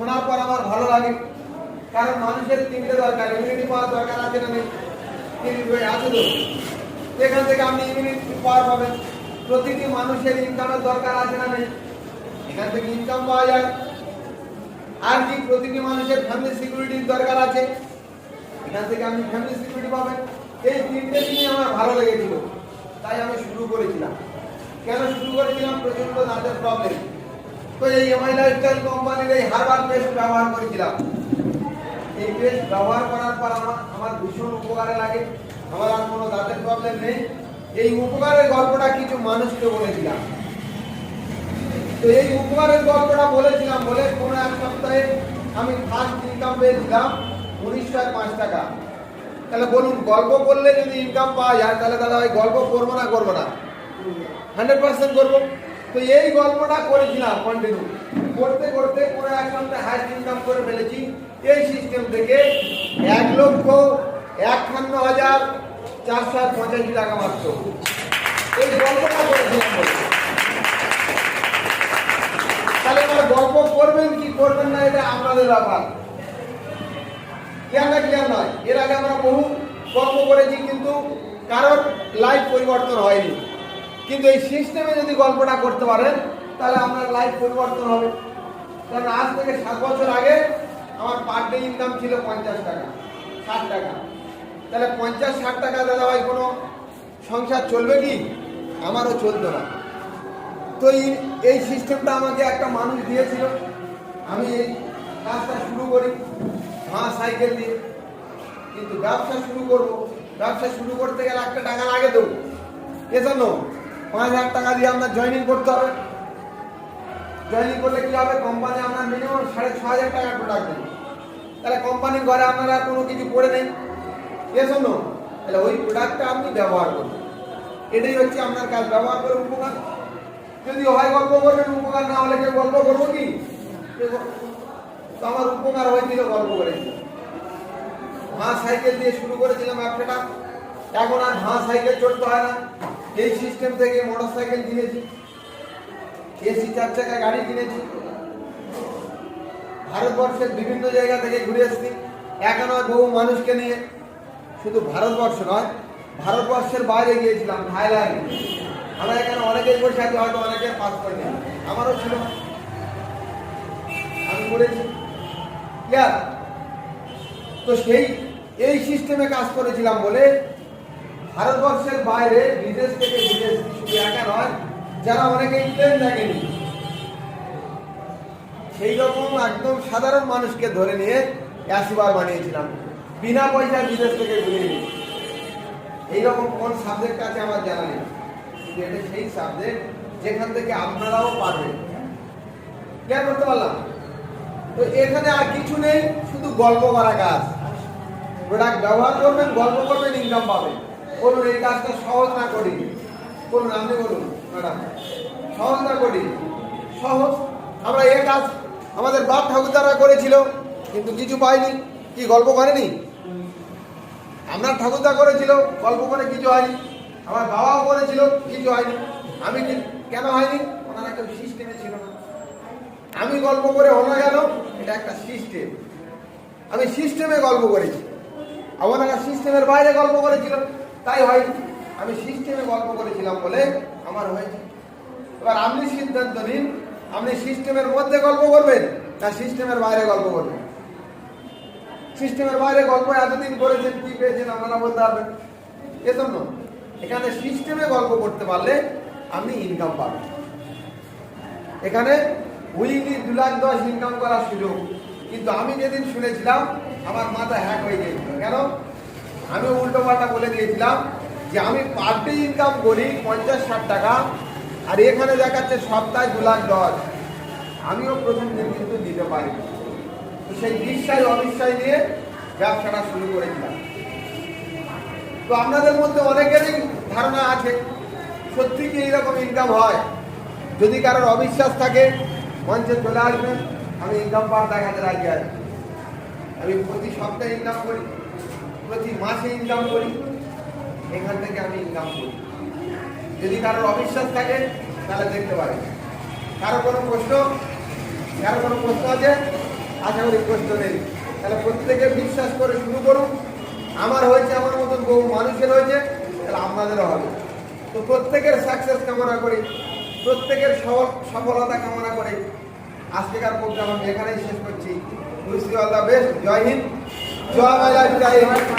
শোনার পর আমার ভালো লাগে। কারণ মানুষের তিনটে দরকার ইমিউনিটি পাওয়ার দরকার আছে না নেই? আছে তো। এখান থেকে আপনি ইমিউনিটি পাওয়ার পাবেন। প্রতিটি মানুষের ইনকামের দরকার আছে না নেই? এখান থেকে ইনকাম পাওয়া যায়। আর কি প্রতিটি মানুষের ফ্যামিলি সিকিউরিটির দরকার আছে? এখান থেকে আপনি ফ্যামিলি সিকিউরিটি পাবেন। এই তিনটে জিনিস আমার ভালো লেগেছিল। তাই আমি শুরু করেছিলাম। কেন শুরু করেছিলাম? প্রচণ্ড দাঁতের প্রবলেম তো এই এমআই লাইফস্টাইল কোম্পানির এই হারবাল পেস্ট ব্যবহার করেছিলাম। এই পেস্ট ব্যবহার করার পর আমার আমার ভীষণ উপকারে লাগে। আমার আর কোনো দাঁতের প্রবলেম নেই। এই উপকারের গল্পটা কিছু মানুষকে বলেছিলাম। তো এই উপকারের গল্পটা বলেছিলাম বলে কোনো এক সপ্তাহে আমি ফার্স্ট ইনকাম পেয়েছিলাম উনিশশো আর পাঁচ টাকা। তাহলে বলুন, গল্প করলে যদি ইনকাম পাওয়া যায়, তাহলে দাদা ওই গল্প করব না করব না? হান্ড্রেড পার্সেন্ট করব? তো এই গল্পটা করেছিলাম কন্টিনিউ করতে করতে কোনো এক সপ্তাহে হাইস্ট ইনকাম করে ফেলেছি। এই সিস্টেম থেকে এক লক্ষ একান্ন হাজার চারশো পঁচাশি টাকা মাত্র। এই গল্পটা করেছিলাম তাহলে এবার গল্প করবেন কি করবেন না, এটা আপনাদের ব্যাপার। ক্লিয়ার না ক্লিয়ার নয়, এর আগে আমরা বহু গল্প করেছি, কিন্তু কারোর লাইফ পরিবর্তন হয়নি। কিন্তু এই সিস্টেমে যদি গল্পটা করতে পারেন, তাহলে আপনার লাইফ পরিবর্তন হবে। কারণ আজ থেকে সাত বছর আগে আমার পার ডে ইনকাম ছিল পঞ্চাশ টাকা, ষাট টাকা। তাহলে পঞ্চাশ, ষাট টাকা দাদা ভাই, কোনো সংসার চলবে কি? আমারও চলতো না। তো এই- সিস্টেমটা আমাকে একটা মানুষ দিয়েছিল। আমি এই কাজটা শুরু করি মা সাইকেল দিয়ে। কিন্তু ব্যবসা শুরু করব। ব্যবসা শুরু করতে গেলে একটা টাকা লাগে তো। এজন্য পাঁচ হাজার টাকা দিয়ে আপনার জয়েনিং করতে হবে। জয়েনিং করলে কি হবে? কোম্পানি আপনার মিনিমাম সাড়ে ছ হাজার টাকা প্রোডাক্ট দেবে। তাহলে কোম্পানির ঘরে আপনারা কোনো কিছু পড়ে নেই। এজন্য তাহলে ওই প্রোডাক্টটা আপনি ব্যবহার করুন। এটাই হচ্ছে আপনার কাজ, ব্যবহার করে উপকার। যদি হয় গল্প করবেন উপকার না হলে কেউ গল্প করব কি? তো আমার উপকার হয়েছিল গল্প করেছি মা সাইকেল দিয়ে শুরু করেছিলাম ব্যবসাটা এখন আর মা সাইকেল চড়তে হয় না। এই সিস্টেম থেকে মোটর সাইকেল কিনেছি। এসি চার চাকা গাড়ি কিনেছি। ভারতবর্ষের বিভিন্ন জায়গা থেকে ঘুরে এসেছি। একা নয়, বহু মানুষকে নিয়ে। শুধু ভারতবর্ষ নয়, ভারতবর্ষের বাইরে গিয়েছিলাম, থাইল্যান্ড। আমরা এখানে অনেকেই বসে আছি, হয়তো অনেকের পাসপোর্ট নেই আমারও ছিল। আমি করেছি তো সেই, এই সিস্টেমে কাজ করেছিলাম বলে ভারতবর্ষের বাইরে বিদেশ থেকে বিদেশ শুধু একা নয় যারা অনেকেই প্লেন দেখেনি। সেই রকম একদম সাধারণ মানুষকে ধরে নিয়ে অ্যাসিবার বানিয়েছিলাম। বিনা পয়সায় বিদেশ থেকে ঘুরে নিয়ে এইরকম কোন সাবজেক্ট আছে আমার জানা নেই। কিন্তু এটা সেই সাবজেক্ট যেখান থেকে আপনারাও পারবেন। ক্লিয়ার করতে পারলাম? তো এখানে আর কিছু নেই, শুধু গল্প করা কাজ। প্রোডাক্ট ব্যবহার করবেন, গল্প করবেন ইনকাম পাবেন। বলুন, এই কাজটা সহজ না করি বলুন, আপনি বলুন, ম্যাডাম। সহজ না করি সহজ। আমরা এ কাজ আমাদের বাপ ঠাকুরদারা করেছিল, কিন্তু কিছু পাইনি। কি গল্প করেনি? আপনার ঠাকুরদা করেছিল, গল্প করে কিছু হয়নি। আমার বাবাও করেছিল, কিছু হয়নি। আমি কেন হয়নি? ওনার একটা সিস্টেমে ছিল না। আমি গল্প করে হলো গেল এটা একটা সিস্টেম আমি সিস্টেমে গল্প করেছি। আমার একটা সিস্টেমের বাইরে গল্প করেছিল। তাই হয়নি। আমি সিস্টেমে গল্প করেছিলাম বলে আমার হয়েছে। এবার আপনি সিদ্ধান্ত নিন, আপনি সিস্টেমের মধ্যে গল্প করবেন না সিস্টেমের বাইরে গল্প করবেন? সিস্টেমের বাইরে গল্প এতদিন করেছেন, কি পেয়েছেন আপনারা বলতে পারবেন? এজন্য এখানে সিস্টেমে গল্প করতে পারলে আপনি ইনকাম পাবেন। এখানে উইকলি দু লাখ দশ ইনকাম করার সুযোগ। কিন্তু আমি যেদিন শুনেছিলাম, আমার মাথা হ্যাক হয়ে গিয়েছিল। কেন? আমি উল্টো পাল্টা বলে দিয়েছিলাম যে আমি পার ডে ইনকাম করি পঞ্চাশ, ষাট টাকা, আর এখানে দেখাচ্ছে সপ্তাহে দু লাখ দশ। আমিও প্রথম দিন কিন্তু দিতে পারি। তো সেই বিশ্বাস অবিশ্বাস নিয়ে ব্যবসাটা শুরু করেছিলাম। তো আপনাদের মধ্যে অনেকেরই ধারণা আছে, সত্যি কি এইরকম ইনকাম হয়? যদি কারোর অবিশ্বাস থাকে, মঞ্চে চলে আসবেন, আমি ইনকাম পাওয়ার দেখাতে রাজি আছি। আমি প্রতি সপ্তাহে ইনকাম করি। প্রতি মাসে ইনকাম করি, এখান থেকে আমি ইনকাম করি। যদি কারোর অবিশ্বাস থাকে, তাহলে দেখতে পারেন। কারও কোনো প্রশ্ন? কারও কোনো প্রশ্ন আছে? আশা করি কষ্ট নেই। তাহলে প্রত্যেকে বিশ্বাস করে শুরু করুন। আমার হয়েছে, আমার মতন বহু মানুষের হয়েছে, তাহলে আপনাদেরও হবে। তো প্রত্যেকের সাকসেস কামনা করি, প্রত্যেকের সফলতা কামনা করে। আজকেকার প্রোগ্রাম আমি এখানেই শেষ করছি। উইস দ্য বেস্ট জয় হিন্দ। জয় বাংলা জয় হিন্দ